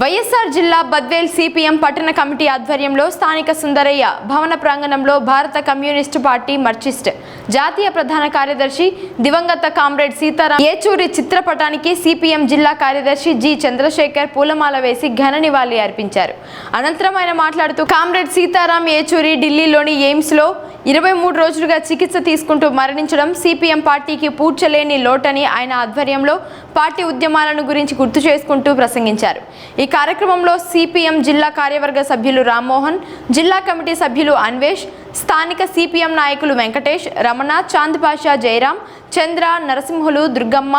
వైఎస్ఆర్ జిల్లా బద్వేల్ సిపిఎం పట్టణ కమిటీ ఆధ్వర్యంలో స్థానిక సుందరయ్య భవన ప్రాంగణంలో భారత కమ్యూనిస్టు పార్టీ మర్చిస్ట్ జాతీయ ప్రధాన కార్యదర్శి దివంగత కామ్రేడ్ సీతారాం ఏచూరి చిత్రపటానికి సిపిఎం జిల్లా కార్యదర్శి జి చంద్రశేఖర్ పూలమాల వేసి ఘన నివాళి అర్పించారు. అనంతరం ఆయన మాట్లాడుతూ కామ్రేడ్ సీతారాం ఏచూరి ఢిల్లీలోని ఎయిమ్స్లో ఇరవై మూడు రోజులుగా చికిత్స తీసుకుంటూ మరణించడం సిపిఎం పార్టీకి పూడ్చలేని లోటని ఆయన ఆధ్వర్యంలో పార్టీ ఉద్యమాలను గురించి గుర్తు చేసుకుంటూ ప్రసంగించారు. ఈ కార్యక్రమంలో సిపిఎం జిల్లా కార్యవర్గ సభ్యులు రామ్మోహన్ జిల్లా కమిటీ సభ్యులు అన్వేష్ స్థానిక సిపిఎం నాయకులు వెంకటేష్ రమణ చాంద్ పాషా జయరాం చంద్ర నరసింహులు దుర్గమ్మ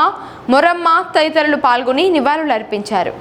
మొరమ్మ తదితరులు పాల్గొని నివాళులర్పించారు.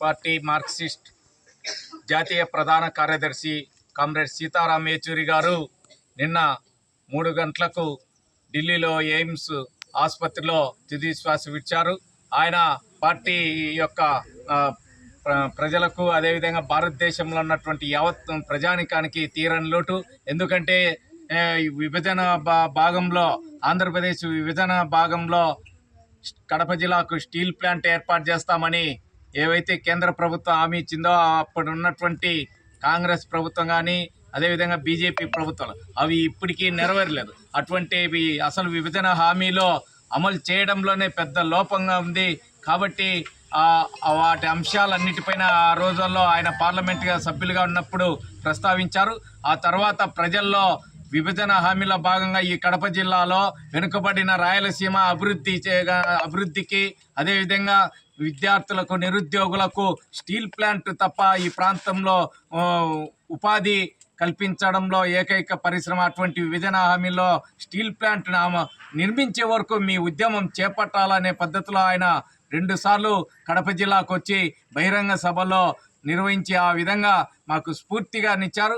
పార్టీ మార్క్సిస్ట్ జాతీయ ప్రధాన కార్యదర్శి కామ్రేడ్ సీతారాం యేచూరి గారు నిన్న మూడు గంటలకు ఢిల్లీలో ఎయిమ్స్ ఆసుపత్రిలో తుది శ్వాస విడిచారు. ఆయన పార్టీ యొక్క ప్రజలకు అదేవిధంగా భారతదేశంలో ఉన్నటువంటి యావత్ ప్రజానికానికి తీరని లోటు. ఎందుకంటే విభజన భా- భాగంలో ఆంధ్రప్రదేశ్ విభజన భాగంలో కడప జిల్లాకు స్టీల్ ప్లాంట్ ఏర్పాటు చేస్తామని ఏవైతే కేంద్ర ప్రభుత్వం హామీ ఇచ్చిందో అప్పుడు ఉన్నటువంటి కాంగ్రెస్ ప్రభుత్వం కానీ అదేవిధంగా బీజేపీ ప్రభుత్వాలు అవి ఇప్పటికీ నెరవేరలేదు. అటువంటివి అసలు విభజన హామీలో అమలు చేయడంలోనే పెద్ద లోపంగా ఉంది. కాబట్టి వాటి అంశాలన్నిటిపైన ఆ రోజుల్లో ఆయన పార్లమెంట్గా సభ్యులుగా ఉన్నప్పుడు ప్రస్తావించారు. ఆ తర్వాత ప్రజల్లో విభజన హామీల భాగంగా ఈ కడప జిల్లాలో వెనుకబడిన రాయలసీమ అభివృద్ధి చేయగా అభివృద్ధికి అదేవిధంగా విద్యార్థులకు నిరుద్యోగులకు స్టీల్ ప్లాంట్ తప్ప ఈ ప్రాంతంలో ఉపాధి కల్పించడంలో ఏకైక పరిశ్రమ అటువంటి విభజన హామీలో స్టీల్ ప్లాంట్ నామ నిర్మించే వరకు మీ ఉద్యమం చేపట్టాలనే పద్ధతిలో ఆయన రెండుసార్లు కడప జిల్లాకు వచ్చి బహిరంగ సభలో నిర్వహించి ఆ విధంగా మాకు స్ఫూర్తిగా నిచ్చారు.